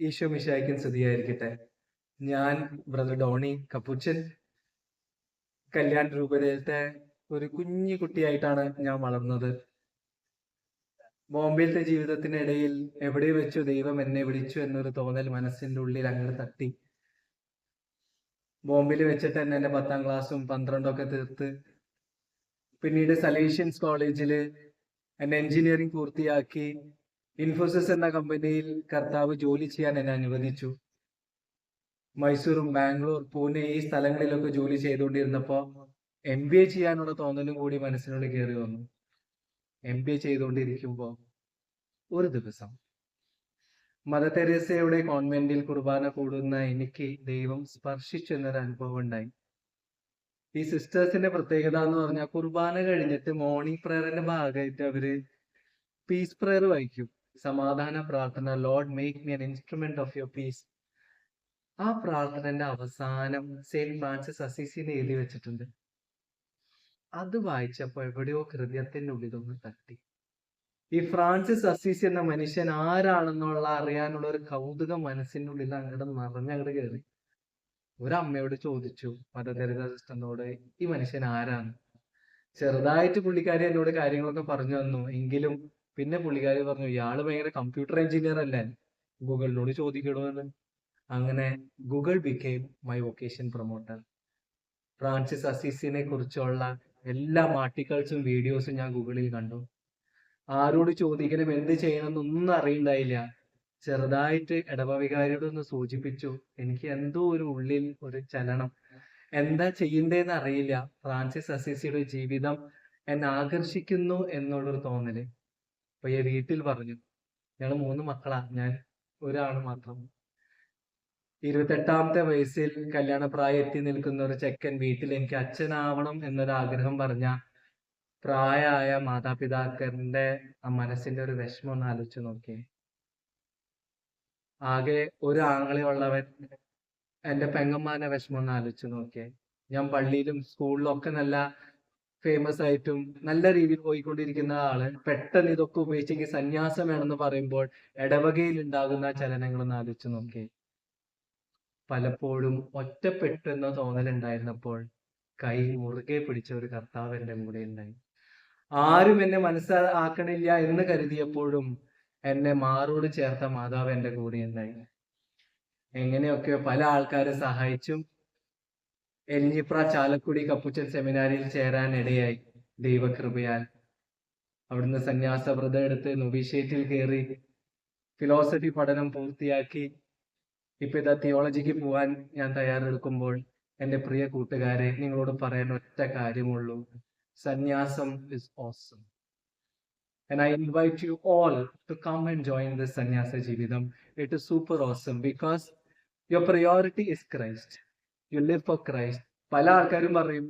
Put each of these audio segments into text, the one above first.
ഈശോ മിശായിക്കും സ്തുതിയായിരിക്കട്ടെ. ഞാൻ ബ്രദർ ഡോണി കപ്പുച്ചൻ കല്യാൺ രൂപതയിലത്തെ ഒരു കുഞ്ഞു കുട്ടിയായിട്ടാണ് ഞാൻ വളർന്നത്. ബോംബെയിലത്തെ ജീവിതത്തിനിടയിൽ എവിടെ വെച്ചു ദൈവം എന്നെ വിളിച്ചു എന്നൊരു തോന്നൽ മനസ്സിന്റെ ഉള്ളിൽ അങ്ങനെ തട്ടി. ബോംബെയിൽ വെച്ചിട്ട് തന്നെ എന്റെ പത്താം ക്ലാസ്സും പന്ത്രണ്ടും ഒക്കെ തീർത്ത്. പിന്നീട് സലേഷ്യൻസ് കോളേജിൽ എന്നെ എഞ്ചിനീയറിംഗ് പൂർത്തിയാക്കി. ഇൻഫോസിസ് എന്ന കമ്പനിയിൽ കർത്താവ് ജോലി ചെയ്യാൻ എന്നെ അനുവദിച്ചു. മൈസൂറും ബാംഗ്ലൂർ പൂനെ ഈ സ്ഥലങ്ങളിലൊക്കെ ജോലി ചെയ്തുകൊണ്ടിരുന്നപ്പോൾ എം ബി എ ചെയ്യാനുള്ള തോന്നലും കൂടി മനസ്സിനുള്ളിൽ കയറി വന്നു. എം ബി എ ചെയ്തുകൊണ്ടിരിക്കുമ്പോൾ ഒരു ദിവസം മദർ തെരേസയുടെ കോൺവെന്റിൽ കുർബാന കൂടുന്ന എനിക്ക് ദൈവം സ്പർശിച്ചു എന്നൊരു അനുഭവം ഉണ്ടായി. ഈ സിസ്റ്റേഴ്സിന്റെ പ്രത്യേകത എന്ന് പറഞ്ഞാൽ കുർബാന കഴിഞ്ഞിട്ട് മോർണിംഗ് പ്രയറിന്റെ ഭാഗമായിട്ട് അവർ പീസ് പ്രയർ വായിക്കും. സമാധാന പ്രാർത്ഥന ലോർഡ് മേക്ക് മി അൻ ഇൻസ്ട്രുമെന്റ് ഓഫ് യുവർ പീസ് ആ പ്രാർത്ഥനന്റെ അവസാനം സെയിന്റ് ഫ്രാൻസിസ് അസീസിനെ എഴുതി വെച്ചിട്ടുണ്ട്. അത് വായിച്ചപ്പോൾ എവിടെയോ ഹൃദയത്തിന്റെ ഉള്ളിലൊന്ന് തട്ടി. ഈ ഫ്രാൻസിസ് അസീസി എന്ന മനുഷ്യൻ ആരാണെന്നുള്ള അറിയാനുള്ള ഒരു കൗതുകം മനസ്സിന്റെ ഉള്ളിൽ അങ്ങോട്ട് നിറഞ്ഞങ്ങോട്ട് കയറി ഒരമ്മയോട് ചോദിച്ചു മതദരിത സിസ്റ്ററിനോട് ഈ മനുഷ്യൻ ആരാണ്? ചെറുതായിട്ട് പുള്ളിക്കാരി എന്നോട് കാര്യങ്ങളൊക്കെ പറഞ്ഞു തന്നു. എങ്കിലും പിന്നെ പുള്ളിക്കാരി പറഞ്ഞു ഇയാൾ ഭയങ്കര കമ്പ്യൂട്ടർ എഞ്ചിനീയർ അല്ലേ? ഗൂഗിളിനോട് ചോദിക്കണമെന്ന് അങ്ങനെ Google became my vocation promoter Francis അസീസിനെ കുറിച്ചുള്ള എല്ലാ ആർട്ടിക്കിൾസും വീഡിയോസും ഞാൻ ഗൂഗിളിൽ കണ്ടു. ആരോട് ചോദിക്കണം എന്ത് ചെയ്യണം എന്നൊന്നും അറിയണ്ടായില്ല. ചെറുതായിട്ട് ഇടവവികാരിയോട് ഒന്ന് സൂചിപ്പിച്ചു എനിക്ക് എന്തോ ഒരു ഉള്ളിൽ ഒരു ചലനം. എന്താ ചെയ്യണ്ടേന്ന് അറിയില്ല. ഫ്രാൻസിസ് അസീസിയുടെ ജീവിതം എന്നെ ആകർഷിക്കുന്നു എന്നുള്ളൊരു തോന്നൽ. ഈ വീട്ടിൽ പറഞ്ഞു ഞങ്ങൾ മൂന്ന് മക്കളാ ഞാൻ ഒരാൾ മാത്രം. ഇരുപത്തെട്ടാമത്തെ വയസ്സിൽ കല്യാണപ്രായം എത്തി നിൽക്കുന്ന ഒരു ചെക്കൻ വീട്ടിൽ എനിക്ക് അച്ഛനാവണം എന്നൊരു ആഗ്രഹം പറഞ്ഞ പ്രായമായ മാതാപിതാക്കളുടെ ആ മനസ്സിന്റെ ഒരു വിഷമം ഒന്ന് ആലോചിച്ച് നോക്കിയേ. ആകെ ഒരു ആങ്ങളെ ഉള്ളവൻ എന്റെ പെങ്ങന്മാരുടെ വിഷമം ഒന്ന് ആലോചിച്ച് നോക്കിയേ. ഞാൻ പള്ളിയിലും സ്കൂളിലും ഒക്കെ നല്ല ഫേമസ് ആയിട്ടും നല്ല രീതിയിൽ പോയിക്കൊണ്ടിരിക്കുന്ന ആൾ പെട്ടെന്ന് ഇതൊക്കെ ഉപയോഗിച്ചെങ്കിൽ സന്യാസം വേണമെന്ന് പറയുമ്പോൾ ഇടവകയിൽ ഉണ്ടാകുന്ന ചലനങ്ങൾ ഒന്ന് ആലോചിച്ച് നോക്കി പലപ്പോഴും ഒറ്റപ്പെട്ടെന്ന തോന്നലുണ്ടായിരുന്നപ്പോൾ കൈ മുറുകെ പിടിച്ച ഒരു കർത്താവ് എന്റെ കൂടെ ഉണ്ടായി. ആരും എന്നെ മനസ്സിലാക്കണില്ല എന്ന് കരുതിയപ്പോഴും എന്നെ മാറോട് ചേർത്ത മാതാവ് എന്റെ കൂടെ ഉണ്ടായി. എങ്ങനെയൊക്കെ പല ആൾക്കാരെ സഹായിച്ചും എലിഞ്ഞിപ്ര ചാലക്കുടി കപ്പുച്ചൻ സെമിനാരിയിൽ ചേരാൻ ഇടയായി ദൈവകൃപയാൽ. അവിടുന്ന് സന്യാസ വ്രതം എടുത്ത് നൊബിഷേറ്റിൽ കയറി ഫിലോസഫി പഠനം പൂർത്തിയാക്കി. ഇപ്പൊ ഇതാ തിയോളജിക്ക് പോവാൻ ഞാൻ തയ്യാറെടുക്കുമ്പോൾ എന്റെ പ്രിയ കൂട്ടുകാരെ നിങ്ങളോട് പറയാൻ ഒറ്റ കാര്യമുള്ളൂ. സന്യാസം is awesome And I invite you all to come and join this Sanyasa Jividam. It is super awesome because your priority is Christ. You live for Christ പല ആൾക്കാരും പറയും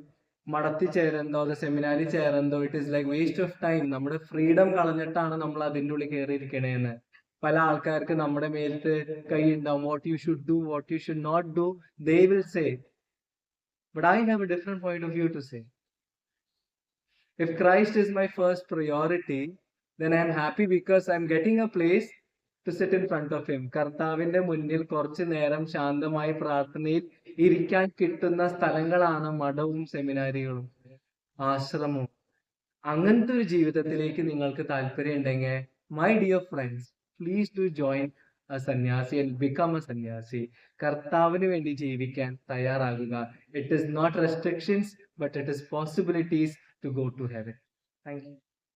മടത്തി ചേരുന്നതോ അത് സെമിനാരിൽ ചേരുന്നതോ it is like waste of time നമ്മുടെ freedom കളഞ്ഞിട്ടാണ് നമ്മൾ അതിന്റെ ഉള്ളിൽ കയറിയിരിക്കണേന്ന് പല ആൾക്കാർക്ക് നമ്മുടെ മേലത്ത് കൈ ഉണ്ടാവും. What you should do what you should not do they will say but I have a different point of view to say if Christ is my first priority then I am happy because I am getting a place to sit in front of him കർത്താവിന്റെ മുന്നിൽ കുറച്ചു നേരം ശാന്തമായി പ്രാർത്ഥനയിൽ ഇരിക്കാൻ കിട്ടുന്ന സ്ഥലങ്ങളാണ് മഠവും സെമിനാരികളും ആശ്രമവും. അങ്ങനത്തെ ഒരു ജീവിതത്തിലേക്ക് നിങ്ങൾക്ക് താല്പര്യം ഉണ്ടെങ്കിൽ my dear friends please to join a സന്യാസി ആൻഡ് ബിക്കം എ സന്യാസി. കർത്താവിന് വേണ്ടി ജീവിക്കാൻ തയ്യാറാകുക. It is not restrictions but it is possibilities to go to heaven thank you